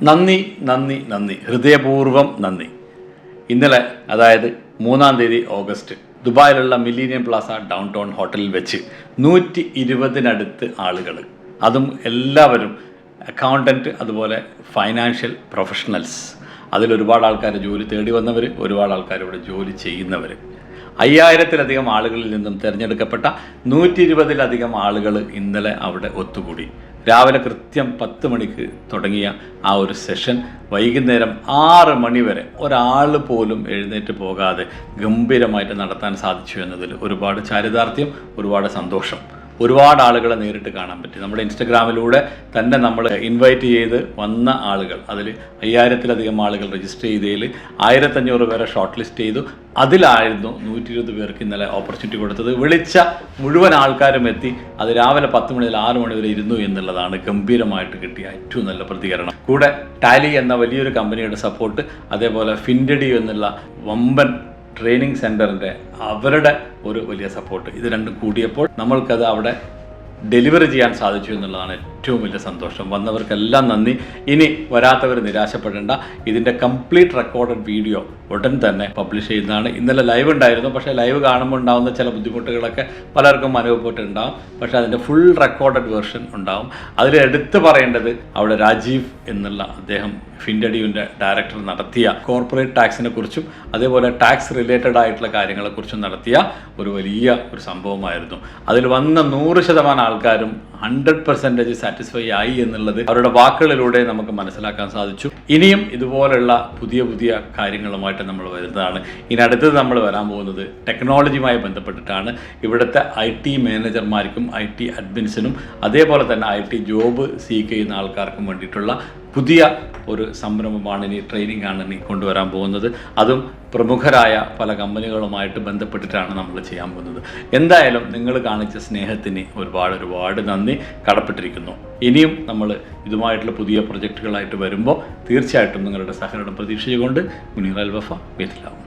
നന്ദി നന്ദി നന്ദി. ഹൃദയപൂർവം നന്ദി. ഇന്നലെ അതായത് മൂന്നാം തീയതി ഓഗസ്റ്റ് ദുബായിലുള്ള മില്ലീനിയം പ്ലാസ ഡൗൺ ടൗൺ ഹോട്ടലിൽ വെച്ച് നൂറ്റി ഇരുപതിനടുത്ത് ആളുകൾ അതും എല്ലാവരും അക്കൗണ്ടന്റ് അതുപോലെ ഫൈനാൻഷ്യൽ പ്രൊഫഷണൽസ്. അതിലൊരുപാട് ആൾക്കാർ ജോലി തേടി വന്നവർ ഒരുപാട് ആൾക്കാർ ഇവിടെ ജോലി ചെയ്യുന്നവർ അയ്യായിരത്തിലധികം ആളുകളിൽ നിന്നും തിരഞ്ഞെടുക്കപ്പെട്ട നൂറ്റി ഇരുപതിലധികം ആളുകൾ ഇന്നലെ അവിടെ ഒത്തുകൂടി. രാവിലെ കൃത്യം പത്ത് മണിക്ക് തുടങ്ങിയ ആ ഒരു സെഷൻ വൈകുന്നേരം ആറ് മണി വരെ ഒരാൾ പോലും എഴുന്നേറ്റ് പോകാതെ ഗംഭീരമായിട്ട് നടത്താൻ സാധിച്ചു എന്നതിൽ ഒരുപാട് ചാരിതാർത്ഥ്യം ഒരുപാട് സന്തോഷം. ഒരുപാട് ആളുകളെ നേരിട്ട് കാണാൻ പറ്റി. നമ്മുടെ ഇൻസ്റ്റഗ്രാമിലൂടെ തന്നെ നമ്മൾ ഇൻവൈറ്റ് ചെയ്ത് വന്ന ആളുകൾ അതിൽ അയ്യായിരത്തിലധികം ആളുകൾ രജിസ്റ്റർ ചെയ്തതിൽ ആയിരത്തഞ്ഞൂറ് പേരെ ഷോർട്ട് ലിസ്റ്റ് ചെയ്തു. അതിലായിരുന്നു നൂറ്റി ഇരുപത് പേർക്ക് ഇന്നലെ ഓപ്പർച്യൂണിറ്റി കൊടുത്തത്. വിളിച്ച മുഴുവൻ ആൾക്കാരും എത്തി. അത് രാവിലെ പത്ത് മണി മുതൽ ആറ് മണി വരെ ഇരുന്നു എന്നുള്ളതാണ് ഗംഭീരമായിട്ട് കിട്ടിയ ഏറ്റവും നല്ല പ്രതികരണം. കൂടെ ടാലി എന്ന വലിയൊരു കമ്പനിയുടെ സപ്പോർട്ട് അതേപോലെ ഫിൻഡഡി എന്നുള്ള വമ്പൻ ട്രെയിനിങ് സെന്ററിന്റെ അവരുടെ ഒരു വലിയ സപ്പോർട്ട് ഇത് രണ്ടും കൂടിയപ്പോൾ നമ്മൾക്കത് അവിടെ ഡെലിവറി ചെയ്യാൻ സാധിച്ചു എന്നുള്ളതാണ് ഏറ്റവും വലിയ സന്തോഷം. വന്നവർക്കെല്ലാം നന്ദി. ഇനി വരാത്തവർ നിരാശപ്പെടേണ്ട. ഇതിന്റെ കംപ്ലീറ്റ് റെക്കോർഡഡ് വീഡിയോ ഉടൻ തന്നെ പബ്ലിഷ് ചെയ്യുന്നതാണ്. ഇന്നലെ ലൈവ് ഉണ്ടായിരുന്നു. പക്ഷേ ലൈവ് കാണുമ്പോൾ ഉണ്ടാകുന്ന ചില ബുദ്ധിമുട്ടുകളൊക്കെ പലർക്കും അനുഭവപ്പെട്ടിട്ടുണ്ടാവും. പക്ഷേ അതിന്റെ ഫുൾ റെക്കോർഡഡ് വേർഷൻ ഉണ്ടാവും. അതിൽ എടുത്തു പറയേണ്ടത് അവിടെ രാജീവ് എന്നുള്ള അദ്ദേഹം ഫിൻഡഡിയുടെ ഡയറക്ടർ നടത്തിയ കോർപ്പറേറ്റ് ടാക്സിനെ കുറിച്ചും അതേപോലെ ടാക്സ് റിലേറ്റഡ് ആയിട്ടുള്ള കാര്യങ്ങളെക്കുറിച്ചും നടത്തിയ ഒരു വലിയ ഒരു സംഭവമായിരുന്നു. അതിൽ വന്ന നൂറ് ശതമാനം ആൾക്കാരും ഹൺഡ്രഡ് പെർസെന്റേജ് സാറ്റിസ്ഫൈ ആയി എന്നുള്ളത് അവരുടെ വാക്കുകളിലൂടെ നമുക്ക് മനസ്സിലാക്കാൻ സാധിച്ചു. ഇനിയും ഇതുപോലുള്ള പുതിയ പുതിയ കാര്യങ്ങളുമായിട്ട് നമ്മൾ വരുന്നതാണ്. ഇനി അടുത്തത് നമ്മൾ വരാൻ പോകുന്നത് ടെക്നോളജിയുമായി ബന്ധപ്പെട്ടിട്ടാണ്. ഇവിടുത്തെ ഐ ടി മാനേജർമാർക്കും ഐ ടി അഡ്മിൻസിനും അതേപോലെ തന്നെ ഐ ടി ജോബ് സീക്ക് ചെയ്യുന്ന ആൾക്കാർക്കും വേണ്ടിയിട്ടുള്ള പുതിയ ഒരു സംരംഭമാണ് ഇനി ട്രെയിനിങ് ആണ് ഇനി കൊണ്ടുവരാൻ പോകുന്നത്. അതും പ്രമുഖരായ പല കമ്പനികളുമായിട്ട് ബന്ധപ്പെട്ടിട്ടാണ് നമ്മൾ ചെയ്യാൻ പോകുന്നത്. എന്തായാലും നിങ്ങൾ കാണിച്ച സ്നേഹത്തിന് ഒരുപാട് ഒരുപാട് നന്ദി കടപ്പെട്ടിരിക്കുന്നു. ഇനിയും നമ്മൾ ഇതുമായിട്ടുള്ള പുതിയ പ്രൊജക്റ്റുകളായിട്ട് വരുമ്പോൾ തീർച്ചയായിട്ടും നിങ്ങളുടെ സഹകരണം പ്രതീക്ഷിച്ചുകൊണ്ട് മുനീർ അൽ വഫ വീട്ടിലാവും.